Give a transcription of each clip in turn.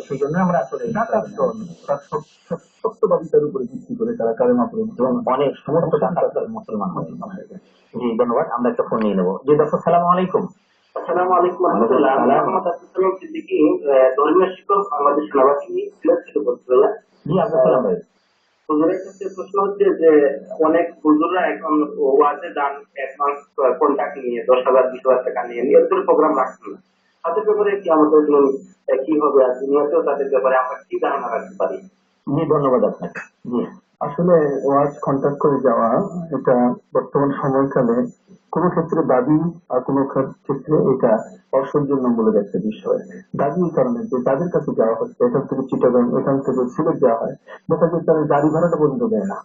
সেই জন্য আমরা আসলে তার সত- সত্যবাদিতার উপরে ভিত্তি করে তারা পড়ে এবং অনেক সমস্ত মুসলমান জি ধন্যবাদ। আমরা একটা ফোন নিয়ে নেব। জি দর্শক সালাম আলাইকুম। আসসালামু আলাইকুম রহমতুল্লাহ আমি মোহাম্মদ আব্দুল সিদ্দিকী আহ, ধর্মীয় শিক্ষক বাংলাদেশ সেনাবাহিনী সিলেট থেকে বলছি জি আপনার ভাই। হুজুরের কাছে প্রশ্ন হচ্ছে যে অনেক হুজুররা এখন ওয়াজে দান অ্যাডভান্স কন্ট্যাক্ট নিয়ে দশ হাজার বিশ হাজার টাকা নিয়ে নিয়ত প্রোগ্রাম রাখছেন না। তাদের ব্যাপারে কি আমাদের কি হবে আর দুনিয়াতেও তাদের ব্যাপারে আমরা কি ধারণা রাখতে পারি? জি, ধন্যবাদ আপনাকে। আসলে ওয়াজ কন্ট্যাক্ট করে যাওয়া, এটা বর্তমান সময়কালে কোনো ক্ষেত্রে দাবি আর কোনো ক্ষেত্রে এটা অসৌজন্যমূলক একটা বিষয়। দাবি কারণে যে তাদের কাছে যাওয়া হচ্ছে, এখান থেকে চিটাগাং এখান থেকে সিলেট যাওয়া হয়, দেখা যায় তারা গাড়ি ভাড়াটা পর্যন্ত দেয় না।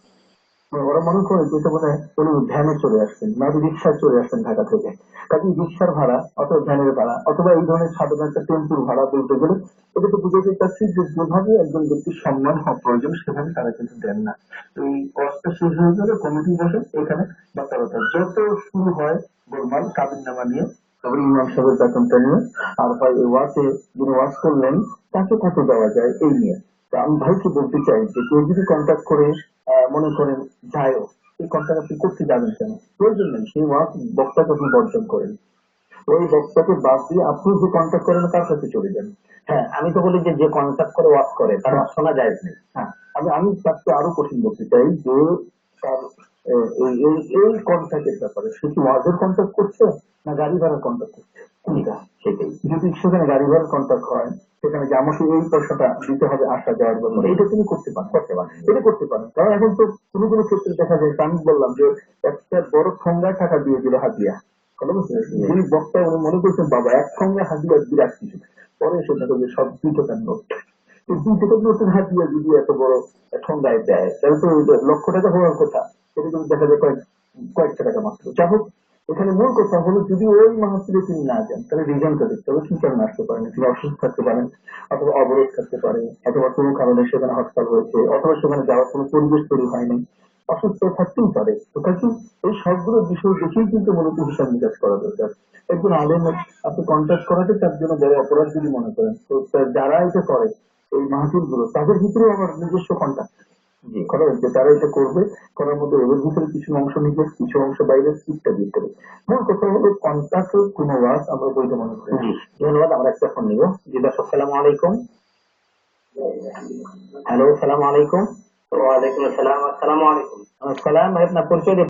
ওরা মনে করে যে মনে হয় ভ্যানে চলে আসছেন না রিক্সায় চলে আসছেন ঢাকা থেকে। কাজে রিক্সার ভাড়া অথবা ভ্যানের ভাড়া অথবা এই ধরনের সাধারণ টেম্পুর ভাড়া বলতে গেলে, এটা তো বুঝতে পারছি যে যেভাবে একজন ব্যক্তির সম্মান হওয়া প্রয়োজন, সেভাবে তারা কিন্তু দেন না। এই কষ্টটা শেষ হয়ে গেলে কমিটি বসে এখানে বার্তাবার্তা। যত শুরু হয় গোলমাল কাবিন নামা নিয়ে, তারপরে ইমাম সাহেবের বেতনটা নিয়ে, আর ভাই ওয়াজে যিনি ওয়াজ করলেন, তাকে কত দেওয়া যায় এই নিয়ে। তা আমি ভাইকে বলতে চাই যে কেউ যদি কন্ট্যাক্ট করে মনে করেন যায়ও, এই কন্ট্যাক্ট আপনি করতে যাবেন কেন? প্রয়োজন নেই সেই ওয়াজ বক্তাকে আপনি বর্জন করেন। ওই বক্তাকে বাদ দিয়ে আপনি যে কন্ট্যাক্ট করেন তার কাছে চলে যান। হ্যাঁ আমি তো বলি যে যে কন্ট্যাক্ট করে, ওয়াক করে, তার শোনা যায় নেই হ্যাঁ আমি আমি তাকে আরও কঠিন বলতে চাই যে তার এই- এই কন্ট্যাক্টের ব্যাপারে সে কি ওয়াজের কন্ট্যাক্ট করছে না গাড়ি ভাড়ার কন্ট্যাক্ট করছে? কোনটা? সেটাই। যদি সেখানে গাড়ি ভাড়ার কন্ট্যাক্ট হয় সেখানে যে আমাকে এই পয়সাটা দিতে হবে আসা যাওয়ার ব্যাপারে এটা তিনি করতে পারেন। করতে পারেন। এটা করতে পারেন। কারণ এখন তো কোনো কোনো ক্ষেত্রে দেখা যায় আমি বললাম যে একটা বড় ঠোঙ্গায় টাকা দিয়ে দিল হাতিয়া? যিনি বক্তা উনি মনে করছেন বাবা এক ঠোঙ্গা হাতিয়া বিরাট কিছু। পরে এসে দেখো যে সব দুই টাকার নোট। দুই টাকার নোটের হাতিয়া যদি এত বড় ঠোঙ্গায় দেয় তাহলে তো লক্ষ টাকা হওয়ার কথা। সেটা কিন্তু দেখা যায় কয়েক কয়েকটা টাকা মাত্র। যাই হোক এখানে মূল কথা হলো, যদি ওই মাহাত্রে তিনি না যান, তাহলে রিজনটা দেখতে হবে কি কারণে আসতে পারেন তিনি অসুস্থ থাকতে পারেন, অথবা অবরোধ থাকতে পারে, অথবা কোনো কারণে সেখানে হরতাল হয়েছে, অথবা সেখানে যাওয়ার কোনো পরিবেশ তৈরি হয়নি অসুস্থ থাকতেই পারে। তো কাজে এই সবগুলো বিষয় দেখেই কিন্তু মূলত হিসাব নিকাশ করা দরকার। একজন আলেম আপনি কন্ট্যাক্ট করাতে তার জন্য বড় অপরাধ যদি মনে করেন, তো যারা এটা করে, এই মাহাতিরগুলো তাদের ভিতরেও আমার নিজস্ব কন্ট্যাক্ট জি করা হয়েছে তারা এটা করবে করার মধ্যে ওদের ভিতরে কিছু অংশ নিজের কিছু অংশ বাইরে ইত্যাদি ইত্যাদি মূল কথা হলো কন্ট্যাক্টের কোনো ওয়াজ আমরা বৈধ মনে করি। ধন্যবাদ আমরা একটা ফোন নিব। জি দর্শক সালাম আলাইকুম। হ্যালো সালাম আলাইকুম। ওয়ালাইকুম আসসালাম আসসালামু আলাইকুম। সালাম ভাই আপনার পরিচয় দিন।